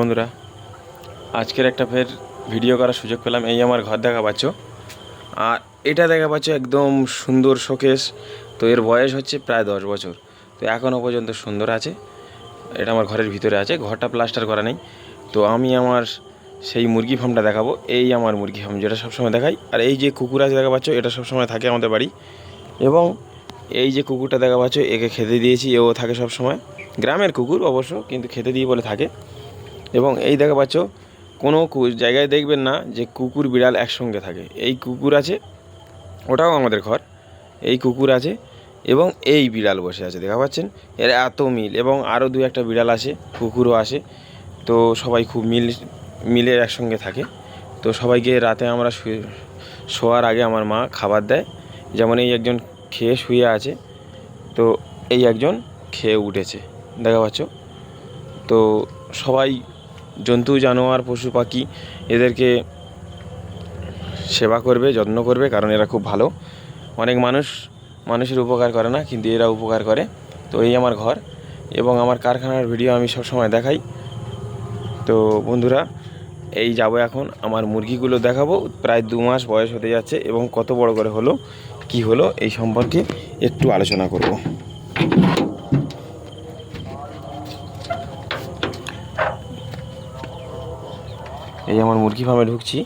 বন্ধুরা, আজকের একটা ফের ভিডিও করার সুযোগ পেলাম। এই আমার ঘর দেখা পাচ্ছ। আর এটা দেখা পাচ্ছ একদম সুন্দর শোকেস। তো এর বয়স হচ্ছে প্রায় দশ বছর। তো এখনও পর্যন্ত সুন্দর আছে। এটা আমার ঘরের ভিতরে আছে। ঘরটা প্লাস্টার করা নেই। তো আমি আমার সেই মুরগি ফার্মটা দেখাবো। এই আমার মুরগি ফার্ম যেটা সবসময় দেখাই। আর এই যে কুকুর আছে দেখা পাচ্ছ, এটা সবসময় থাকে আমাদের বাড়ি। এবং এই যে কুকুরটা দেখা পাচ্ছ, একে খেতে দিয়েছি। এও থাকে সব সময় গ্রামের কুকুর অবশ্য, কিন্তু খেতে দিয়ে বলে থাকে। এবং এই দেখা পাচ্ছ, কোনো জায়গায় দেখবেন না যে কুকুর বিড়াল একসঙ্গে থাকে। এই কুকুর আছে, ওটাও আমাদের ঘর, এই কুকুর আছে এবং এই বিড়াল বসে আছে, দেখা পাচ্ছেন? এর এত মিল এবং আরও দু একটা বিড়াল আসে কুকুরও আসে তো সবাই খুব মিল, মিলে একসঙ্গে থাকে। তো সবাইকে রাতে আমরা শুয়ে, শোয়ার আগে আমার মা খাবার দেয়। যেমন এই একজন খেয়ে শুয়ে আছে, তো এই একজন খেয়ে উঠেছে, দেখা পাচ্ছ? তো সবাই জন্তু, জানোয়ার, পশু, পাখি এদেরকে সেবা করবে, যত্ন করবে, কারণ এরা খুব ভালো। অনেক মানুষ মানুষের উপকার করে না, কিন্তু এরা উপকার করে। তো এই আমার ঘর এবং আমার কারখানার ভিডিও আমি সব সময় দেখাই। তো বন্ধুরা, এই যাব এখন। আমার মুরগিগুলো দেখাবো। প্রায় দু মাস বয়স হতে যাচ্ছে এবং কত বড় করে হলো, কি হলো, এই সম্পর্কে একটু আলোচনা করব। এই আমার মুরগি ফার্মে ঢুকছি।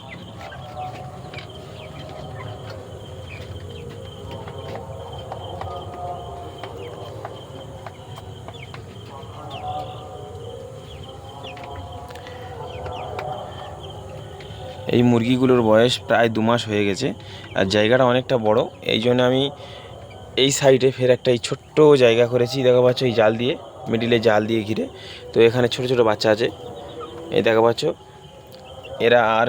এই মুরগিগুলোর বয়স প্রায় দু মাস হয়ে গেছে, আর জায়গাটা অনেকটা বড়। এই জন্য আমি এই সাইডে ফের একটা এই ছোট্ট জায়গা করেছি, দেখা পাচ্ছ এই জাল দিয়ে মিডিলে জাল দিয়ে ঘিরে। তো এখানে ছোট ছোট বাচ্চা আছে। এই দেখা পাচ্ছ এরা আর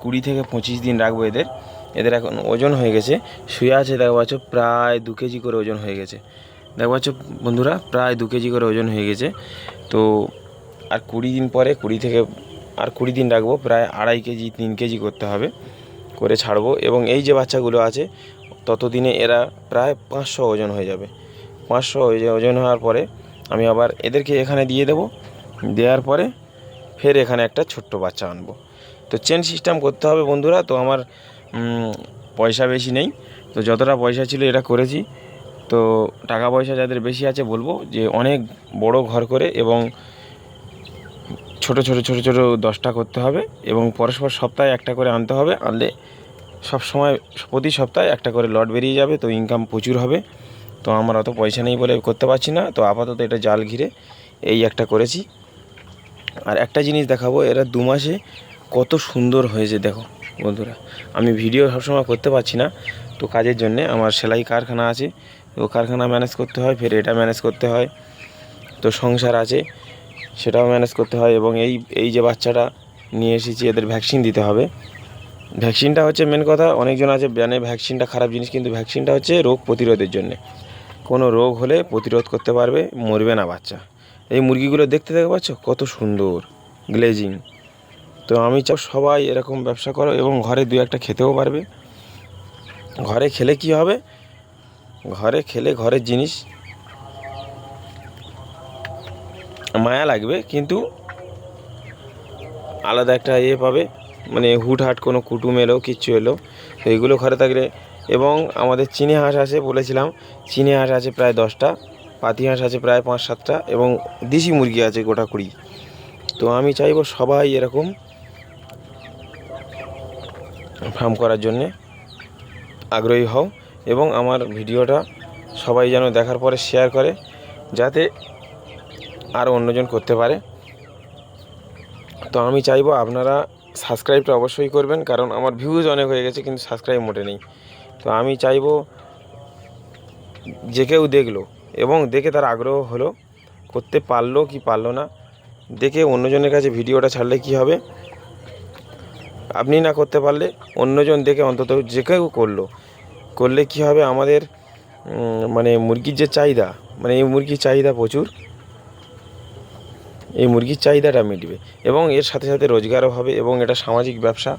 কুড়ি থেকে পঁচিশ দিন রাখব এদের। এদের এখন ওজন হয়ে গেছে। শুয়ে আছে দেখা পাচ্ছ, প্রায় দু কেজি করে ওজন হয়ে গেছে। দেখা পাচ্ছ বন্ধুরা, প্রায় দু কেজি করে ওজন হয়ে গেছে। তো আর কুড়ি দিন পরে, কুড়ি থেকে আর কুড়ি দিন রাখব, প্রায় আড়াই কেজি, তিন কেজি করতে হবে, করে ছাড়বো। এবং এই যে বাচ্চাগুলো আছে, ততদিনে এরা প্রায় পাঁচশো ওজন হয়ে যাবে। পাঁচশো ওজন হওয়ার পরে আমি আবার এদেরকে এখানে দিয়ে দেবো। দেওয়ার পরে ফের এখানে একটা ছোট্ট বাচ্চা আনব। তো চেন সিস্টেম করতে হবে বন্ধুরা। তো আমার পয়সা বেশি নেই। তো যতটা পয়সা ছিল এটা করেছি। তো টাকা পয়সা যাদের বেশি আছে বলব যে অনেক বড় ঘর করে এবং ছোট ছোট ছোট ছোট দশটা করতে হবে এবং পরস্পর সপ্তাহে একটা করে আনতে হবে। আনলে সব সময় প্রতি সপ্তাহে একটা করে লট বেরিয়ে যাবে। তো ইনকাম প্রচুর হবে। তো আমার অত পয়সা নেই বলে করতে পারছি না। তো আপাতত এটা জাল ঘিরে এই একটা করেছি। আর একটা জিনিস দেখাবো, এরা দু মাসে কত সুন্দর হয়েছে, দেখো বন্ধুরা। আমি ভিডিও সবসময় করতে পারছি না, তো কাজের জন্যে আমার সেলাই কারখানা আছে, তো কারখানা ম্যানেজ করতে হয়, ফের এটা ম্যানেজ করতে হয়, তো সংসার আছে, সেটাও ম্যানেজ করতে হয় এবং এই এই যে বাচ্চাটা নিয়ে এসেছি, এদের ভ্যাকসিন দিতে হবে। ভ্যাকসিনটা হচ্ছে মেন কথা, অনেকজন আছে জানে ভ্যাকসিনটা খারাপ জিনিস, কিন্তু ভ্যাকসিনটা হচ্ছে রোগ প্রতিরোধের জন্যে। কোনো রোগ হলে প্রতিরোধ করতে পারবে, মরবে না বাচ্চা। এই মুরগিগুলো দেখতে দেখতে পাচ্ছ, কত সুন্দর গ্লেজিং তো আমি চাও সবাই এরকম ব্যবসা করো এবং ঘরে দু একটা খেতেও পারবে। ঘরে খেলে কি হবে? ঘরে খেলে ঘরের জিনিস মায়া লাগবে, কিন্তু আলাদা একটা ইয়ে পাবে। মানে হুটহাট কোনো কুটুম এলো, কিচ্ছু এলো, তো এগুলো ঘরে থাকলে এবং আমাদের চিনি হাঁস আছে বলেছিলাম, চিনি হাঁস আছে প্রায় দশটা, পাতি হাঁস আছে প্রায় পাঁচ সাতটা এবং দেশি মুরগি আছে গোটা কুড়ি। তো আমি চাইব সবাই এরকম ফার্ম করার জন্যে আগ্রহী হও এবং আমার ভিডিওটা সবাই যেন দেখার পরে শেয়ার করে যাতে আরও অন্যজন করতে পারে। তো আমি চাইব আপনারা সাবস্ক্রাইবটা অবশ্যই করবেন, কারণ আমার ভিউজ অনেক হয়ে গেছে, কিন্তু সাবস্ক্রাইব মোটে নেই। তো আমি চাইব যে কেউ দেখল এবং দেখে তার আগ্রহ হলো, করতে পারল কি পারল না, দেখে অন্যজনের কাছে ভিডিওটা ছাড়লে কি হবে আপনি না করতে পারলে অন্যজন দেখে অন্তত যে কেউ করল। করলে কি হবে? আমাদের মানে মুরগির যে চাহিদা মানে এই মুরগির চাহিদা প্রচুর। এই মুরগির চাহিদাটা মিটবে এবং এর সাথে সাথে রোজগারও হবে এবং এটা সামাজিক ব্যবসা।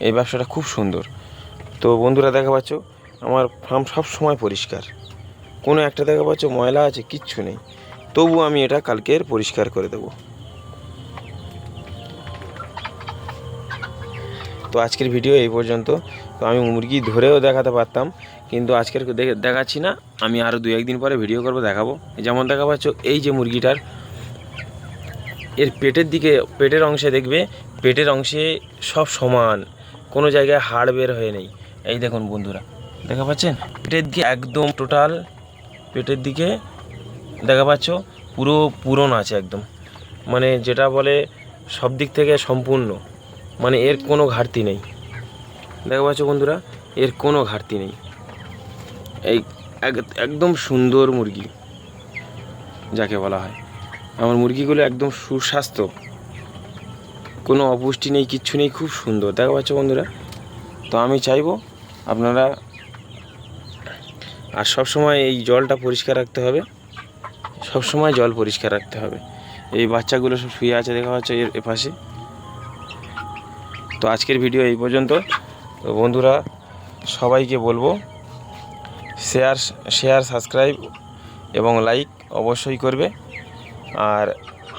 এই ব্যবসাটা খুব সুন্দর। তো বন্ধুরা দেখা পাচ্ছ, আমার ফার্ম সব সময় পরিষ্কার। কোনো একটা দেখা পাচ্ছ, ময়লা আছে, কিচ্ছু নেই। তবু আমি এটা কালকের পরিষ্কার করে দেবো। তো আজকের ভিডিও এই পর্যন্ত। তো আমি মুরগি ধরেও দেখাতে পারতাম, কিন্তু আজকের দেখে- দেখাচ্ছি না। আমি আরও দু একদিন পরে ভিডিও করব, দেখাবো। যেমন দেখা পাচ্ছ, এই যে মুরগিটার, এর পেটের দিকে, পেটের অংশে দেখবে, পেটের অংশে সব সমান, কোনো জায়গায় হাড় বের হয়ে নেই। এই দেখুন বন্ধুরা, দেখা পাচ্ছেন? পেটের দিকে একদম টোটাল পেটের দিকে দেখা পাচ্ছ, পুরো পূরণ আছে একদম। মানে যেটা বলে সব দিক থেকে সম্পূর্ণ। মানে এর কোনো ঘাটতি নেই। দেখা পাচ্ছ বন্ধুরা, এর কোনো ঘাটতি নেই। এই এক- একদম সুন্দর মুরগি, যাকে বলা হয়। আমার মুরগিগুলো একদম সুস্বাস্থ্য। কোনো অপুষ্টি নেই, কিচ্ছু নেই, খুব সুন্দর। দেখা পাচ্ছ বন্ধুরা, তো আমি চাইব আপনারা আর সব সময় এই জলটা পরিষ্কার রাখতে হবে। সব সময় জল পরিষ্কার রাখতে হবে। এই বাচ্চাগুলো সব শুয়ে আছে, দেখা যাচ্ছে এর এপাশে। তো আজকের ভিডিও এই পর্যন্ত। তো বন্ধুরা, সবাইকে বলব শেয়ার শেয়ার সাবস্ক্রাইব এবং লাইক অবশ্যই করবে। আর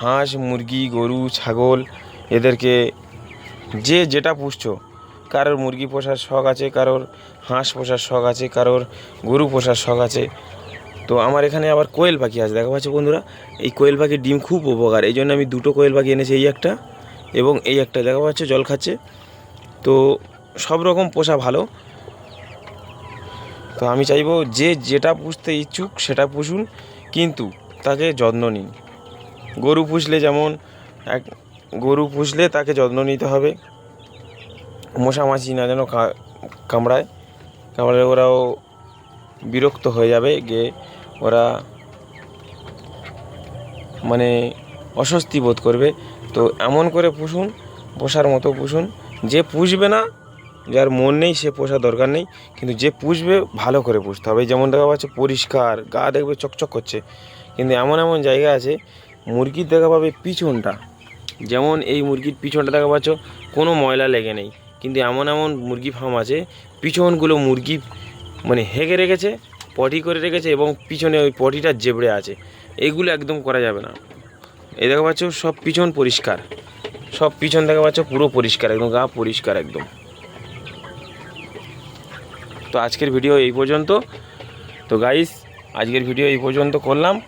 হাঁস, মুরগি, গরু, ছাগল, এদেরকে যে যেটা পুষছ, কারোর মুরগি পোষার শখ আছে, কারোর হাঁস পোষার শখ আছে, কারোর গরু পোষার শখ আছে। তো আমার এখানে আবার কোয়েল পাখি আছে। দেখা পাচ্ছে বন্ধুরা, এই কোয়েল পাখির ডিম খুব উপকার। এই জন্য আমি দুটো কোয়েল পাখি এনেছি, এই একটা। এবং এই একটা দেখা পাচ্ছে জল খাচ্ছে। তো সব রকম পোষা ভালো। তো আমি চাইব যে যেটা পুষতে ইচ্ছুক সেটা পুষুন, কিন্তু তাকে যত্ন নিন। গরু পুষলে যেমন এক, গরু পুষলে তাকে যত্ন নিতে হবে। মশা মাছি না যেন কামড়ায়। কামড়ালে ওরাও বিরক্ত হয়ে যাবে, গিয়ে ওরা মানে অস্বস্তি বোধ করবে। তো এমন করে পুষুন, পোষার মতো পুষুন। যে পুষবে না, যার মন নেই, সে পোষা দরকার নেই। কিন্তু যে পুষবে, ভালো করে পুষতে হবে। যেমন দেখা পাচ্ছে পরিষ্কার, গা দেখবে চকচক করছে। কিন্তু এমন এমন জায়গা আছে, মুরগির দেখা পাবে পিছনটা। যেমন এই মুরগির পিছনটা দেখা পাচ্ছ, কোনো ময়লা লেগে নেই। কিন্তু এমন এমন মুরগি ফার্ম আছে, পিছনগুলো মুরগি মানে হেগে রেখেছে, পটি করে রেখেছে এবং পিছনে ওই পটিটা জেবড়ে আছে। এগুলো একদম করা যাবে না। এই দেখা পাচ্ছ, সব পিছন পরিষ্কার। সব পিছন দেখা পাচ্ছ, পুরো পরিষ্কার, একদম গা পরিষ্কার একদম। তো আজকের ভিডিও এই পর্যন্ত। তো গাইস আজকের ভিডিও এই পর্যন্ত করলাম।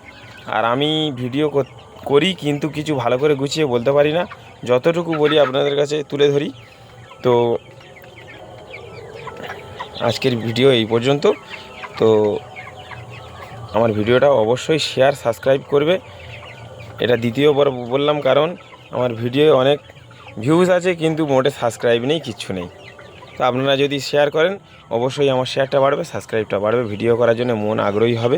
আর আমি ভিডিও কর- করি কিন্তু কিছু ভালো করে গুছিয়ে বলতে পারি না। যতটুকু বলি আপনাদের কাছে তুলে ধরি। তো আজকের ভিডিও এই পর্যন্ত। তো আমার ভিডিওটা অবশ্যই শেয়ার সাবস্ক্রাইব করবে। এটা দ্বিতীয়বার বললাম কারণ আমার ভিডিও অনেক ভিউজ আছে কিন্তু মোটে সাবস্ক্রাইব নেই, কিচ্ছু নেই। তো আপনারা যদি শেয়ার করেন, অবশ্যই আমার শেয়ারটা বাড়বে সাবস্ক্রাইবটা বাড়বে ভিডিও করার জন্য মন আগ্রহী হবে।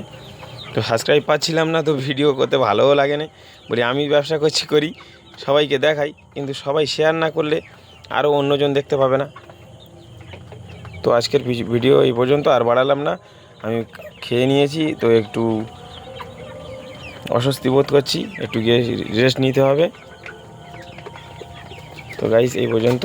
তো সাবস্ক্রাইব পাচ্ছিলাম না, তো ভিডিও করতে ভালোও লাগে না। বলি, আমি ব্যবসা করছি, করি, সবাইকে দেখাই, কিন্তু সবাই শেয়ার না করলে আরও অন্যজন দেখতে পাবে না। তো আজকের ভিডিও এই পর্যন্ত, আর বাড়ালাম না। আমি খেয়ে নিয়েছি, তো একটু অস্বস্তি বোধ করছি একটু গিয়ে রেস্ট নিতে হবে। তো গাইস এই পর্যন্ত।